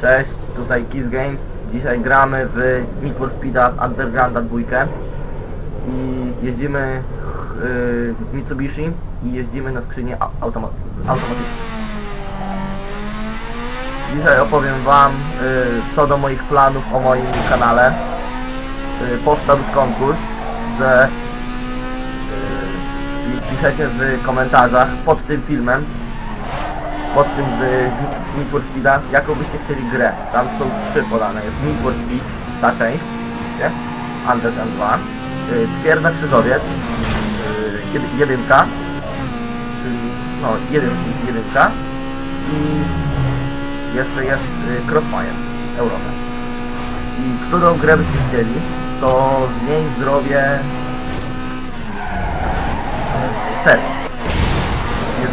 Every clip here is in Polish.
Cześć, tutaj Kiss Games. Dzisiaj gramy w Need for Speed'a Undergrounda 2 i jeździmy yy, Mitsubishi i jeździmy na skrzynię au- automa automatyczną. Dzisiaj opowiem Wam yy, co do moich planów o moim kanale. Yy, powstał już konkurs, że yy, piszecie w komentarzach pod tym filmem pod tym z Need for Speed'a, jaką byście chcieli grę. Tam są trzy podane. Jest Need for Speed, ta część, widzicie? Underground 2, yy, Twierdza Krzyżowiec, yy, jedy- jedynka, czyli no jeden, jedynka i jeszcze jest yy, Crossfire, Europa. I którą grę byście chcieli, to z niej zrobię yy, serię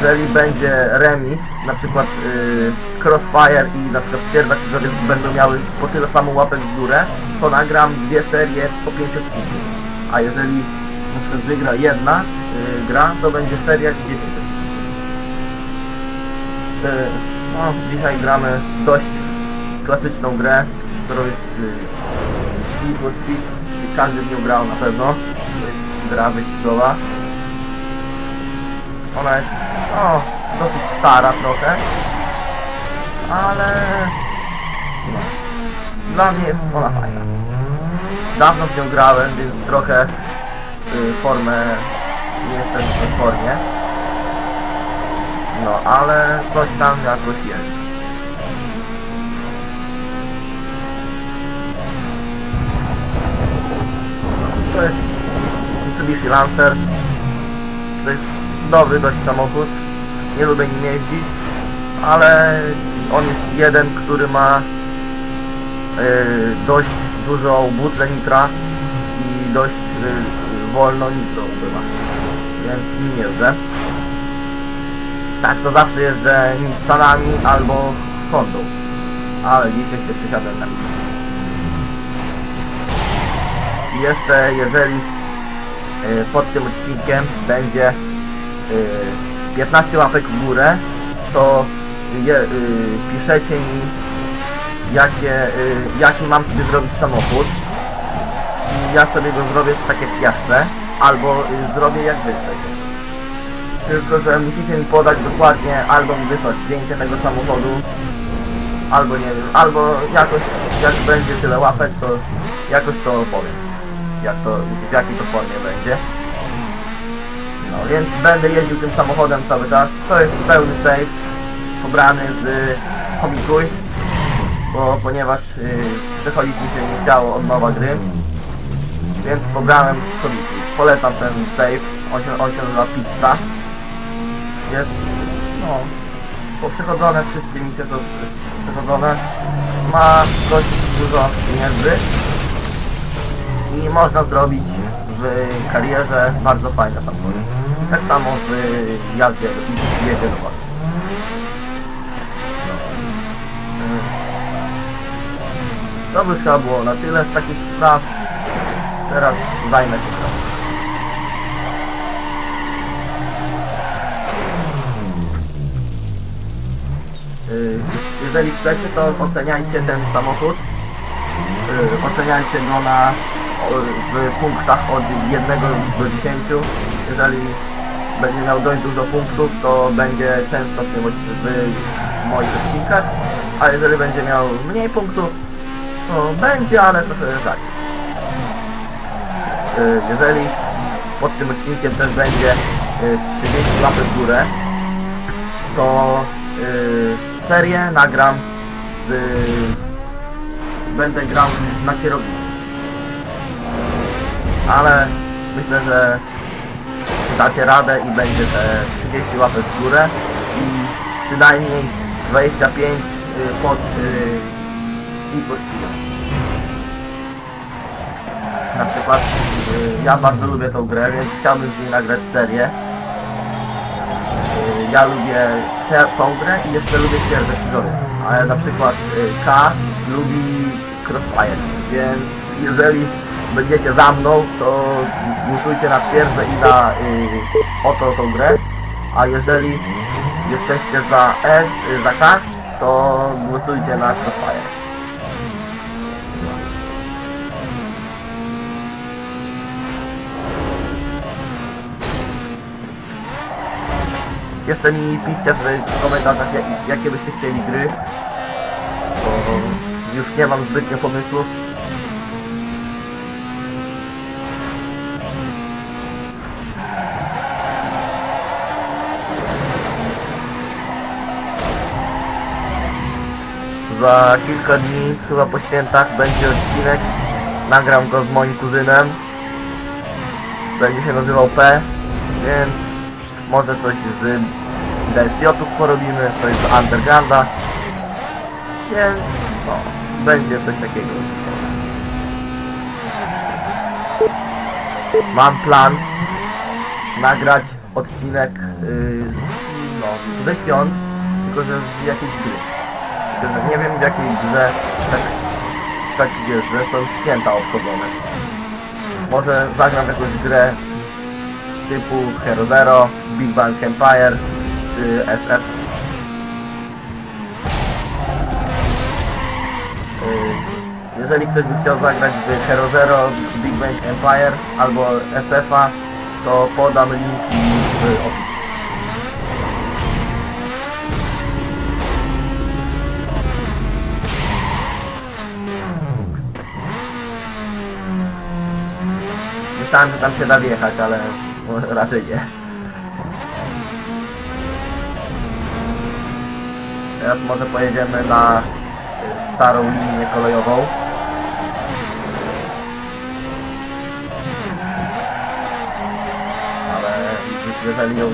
jeżeli będzie remis, na przykład y, Crossfire i na przykład Twierdza Krzyżowiec będą miały po tyle samo łapek w górę, to nagram dwie serie po 5 odcinków. A jeżeli na przykład wygra jedna y, gra, to będzie seria 10 odcinków. Y, no, dzisiaj gramy dość klasyczną grę, którą jest y, Need for Speed. Każdy w nią grał na pewno. To jest gra wyścigowa. Ona jest o, dosyć stara trochę, ale dla mnie jest ona fajna. Dawno w nią grałem, więc trochę y, formę nie jestem w formie. No, ale coś tam jakoś jest. To jest Mitsubishi Lancer. To jest dobry dość samochód. Nie lubię nim jeździć, ale on jest jeden, który ma yy, dość dużą butlę nitra i dość yy, wolno nitro ubywa. Więc nim jeżdżę. Tak to zawsze jeżdżę Nissanami albo Hondą. Ale dzisiaj się przesiadłem na. I jeszcze jeżeli yy, pod tym odcinkiem będzie y, 15 łapek w górę, to je, y, piszecie mi jakie, y, jaki mam sobie zrobić samochód i ja sobie go zrobię tak jak ja chcę, albo y, zrobię jak wy chcecie. Tylko, że musicie mi podać dokładnie, albo mi wysłać zdjęcie tego samochodu, albo nie wiem, albo jakoś, jak będzie tyle łapek, to jakoś to powiem, jak to, w jakiej to formie będzie. Więc będę jeździł tym samochodem cały czas. To jest pełny save pobrany z y, Homikuj, bo ponieważ y, przechodzić mi się nie chciało od nowa gry, więc pobrałem z Homikuj. Polecam ten save, on się, on się nazywa Pizza. Jest, no, poprzechodzone wszystkie misje to prze- przechodzone. Ma dość dużo pieniędzy i można zrobić w karierze bardzo fajne samochody. Tak samo w jazdzie i jeździe do wody. To by chyba było na tyle z takich spraw. Teraz zajmę się tym. Jeżeli chcecie, to oceniajcie ten samochód. Y, Oceniajcie go na w punktach od 1 do 10. Jeżeli będzie miał dość dużo punktów, to będzie często w, tym, w moich odcinkach, a jeżeli będzie miał mniej punktów, to będzie, ale trochę rzadziej. Y, Jeżeli pod tym odcinkiem też będzie y, 30 łapek w górę, to y, serię nagram z... będę grał na kierownicy. Ale myślę, że dacie radę i będzie te 30 łapek w górę i przynajmniej 25 y, pod y. Na przykład y, ja bardzo lubię tą grę, więc chciałbym z niej nagrać serię. Y, Ja lubię tę, tą grę i jeszcze lubię Twierdzę Krzyżowiec. Ale na przykład K lubi Crossfire, więc jeżeli będziecie za mną, to głosujcie na Twierdzę i na y, oto tą grę. A jeżeli jesteście za E, y, za K, to głosujcie na Crossfire. Jeszcze mi piszcie w komentarzach jak, jakie byście chcieli gry. Bo już nie mam zbytnio pomysłów. Za kilka dni, chyba po świętach, będzie odcinek. Nagram go z moim kuzynem. Będzie się nazywał P, więc może coś z DSJ-ów porobimy, coś z Undergrounda. Więc no, będzie coś takiego. Mam plan nagrać odcinek yy, no, ze świąt, tylko że z jakiejś gry. Że Nie wiem w jakiej grze tak, tak wiesz, że są święta obchodzone. Może zagram jakąś grę typu Hero Zero, Big Bang Empire czy SF. Yy, Jeżeli ktoś by chciał zagrać w Hero Zero, Big Bang Empire albo SF-a, to podam linki w opisie. Myślałem, że tam się da wjechać, ale no, raczej nie. Teraz może pojedziemy na y, starą linię kolejową. Ale jeżeli ją,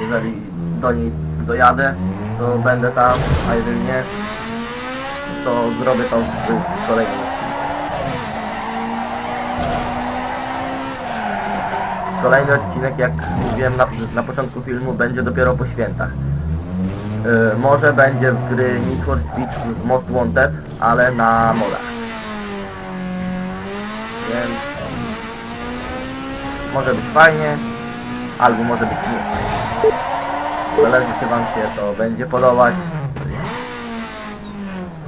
jeżeli do niej dojadę, to będę tam, a jeżeli nie, to zrobię to w kolejnym Kolejny odcinek, jak mówiłem na, na początku filmu, będzie dopiero po świętach. Yy, może będzie z gry Need for Speed Most Wanted, ale na modach. Więc może być fajnie, albo może być nie. Zależy czy wam się to będzie podobać,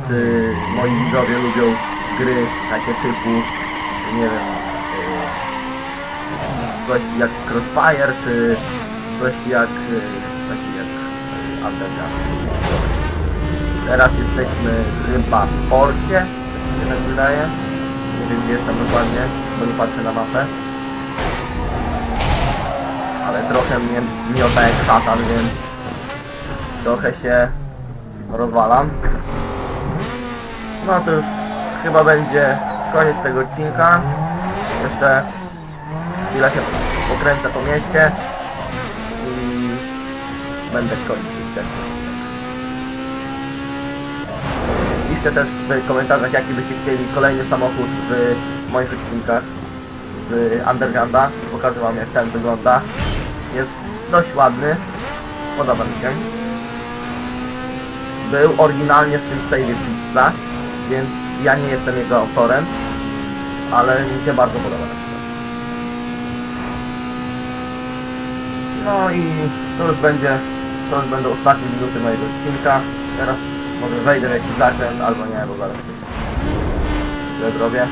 czy moi widzowie lubią gry takie typu, nie wiem, coś jak Crossfire, czy coś jak y, taki jak y, Underground. Teraz jesteśmy chyba w porcie, mi się tak wydaje. Nie wiem gdzie jestem dokładnie, bo nie patrzę na mapę. Ale trochę mnie miota jak szatan, więc trochę się rozwalam. No to już chyba będzie koniec tego odcinka. Jeszcze chwilę się pokręcę po mieście i będę kończyć ten. Piszcie też w komentarzach jaki byście chcieli kolejny samochód w moich odcinkach z Undergrounda. Pokażę wam jak ten wygląda. Jest dość ładny. Podoba mi się. Był oryginalnie w tym save'ie pizza, więc ja nie jestem jego autorem, ale mi się bardzo podoba. na przykład. No i to już będzie, to już będą ostatnie minuty mojego odcinka. Teraz może wejdę w jakiś zakręt, albo nie, bo zaraz źle zrobię.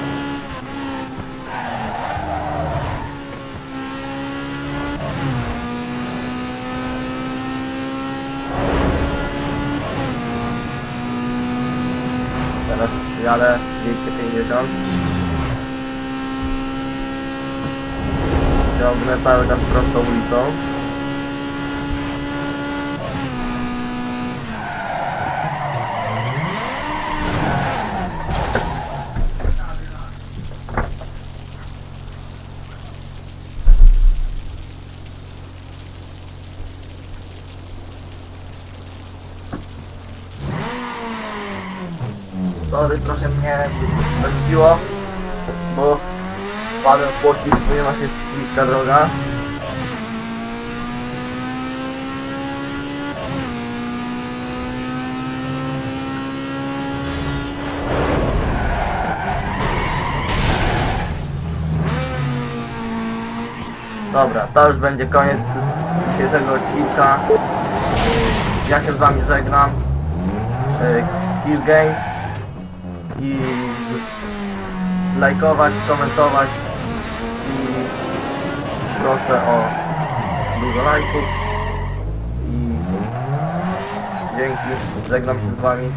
Teraz jadę 250. Ciągnę cały czas prostą ulicą. Sorry, trochę mnie zrzuciło, bo wpadłem w płotki, ponieważ jest śliska droga. Dobra, to już będzie koniec dzisiejszego odcinka. Ja się z wami żegnam. e, Kill Games i lajkować, komentować i proszę o dużo lajków i dzięki, żegnam się z wami